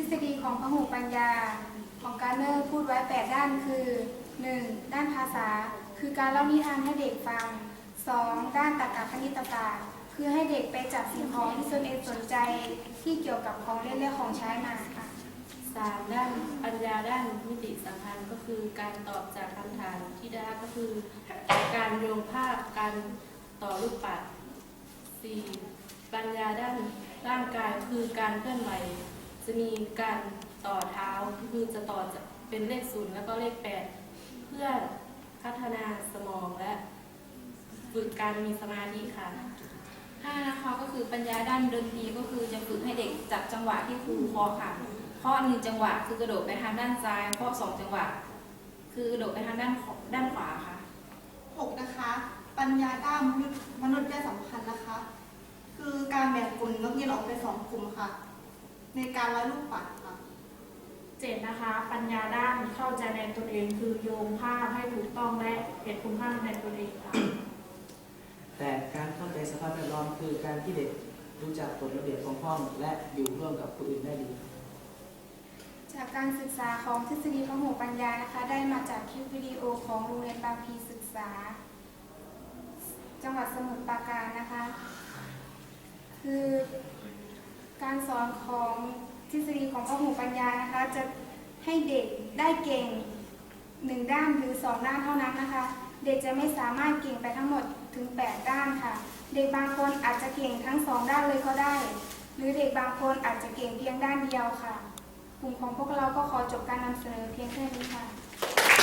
ฤษฎีของพหูปัญญาของการเนอร์พูดไว้ 8 ด้านคือ 1. ด้านภาษา คือการเล่านิทานให้เด็กฟัง 2. ด้านตรรกะคณิตศาสตร์คือให้เด็กไปจับสิ่งของที่ตนเองสนใจที่เกี่ยวกับของเล่นและของใช้มาค่ะสามด้านปัญญาด้านมิติสัมพันธ์ก็คือการตอบจากคำถามที่ได้ก็คือ การโยงภาพการต่อรูปปัดสี่ปัญญาด้านร่างกายคือการเคลื่อนไหว จะมีการต่อเท้าคือจะต่อจะเป็นเลขศูนย์แล้วก็เลขแปดเพื่อพัฒนาสมองและฝึกการมีสมาธิค่ะห้านะคะก็คือปัญญาด้านดนตรีก็คือจะฝึกให้เด็กจับจังหวะที่ครูเคาะค่ะเคาะหนึ่งจังหวะคือกระโดดไปทางด้านซ้ายเคาะสองจังหวะ คือกระโดดไปทางด้านด้านขวาค่ะหกนะคะ ปัญญาด้านมนุษย์มนุษยสัมพันธ์นะคะ คือการแบ่งกลุ่มนักเรียนออกเป็นสองกลุ่มค่ะ ในการร้อยลูกปัดค่ะ เจ็ดนะคะ ปัญญาด้านเข้าใจในตนเองคือโยงภาพให้ถูกต้องและเห็นคุณค่าในตนเองค่ะ แต่การเข้าใจสภาพแวดล้อมคือการที่เด็กรู้จักกฎระเบียบของห้อง และอยู่ร่วมกับผู้อื่นได้ดี จากการศึกษาของทฤษฎีพหูปัญญานะคะ ได้มาจากคลิปวิดีโอของโรงเรียนบางพลีศึกษา จังหวัดสมุทรปราการนะคะคือ การสอนของทฤษฎีของพหูปัญญานะคะ จะให้เด็กได้เก่งหนึ่งด้านหรือสองด้านเท่านั้นนะคะ เด็กจะไม่สามารถเก่งไปทั้งหมดถึง 8 ด้านค่ะ เด็กบางคนอาจจะเก่งทั้งสองด้านเลยก็ได้ หรือเด็กบางคนอาจจะเก่งเพียงด้านเดียวค่ะ กลุ่มของพวกเราก็ขอจบการนำเสนอเพียงแค่นี้ค่ะ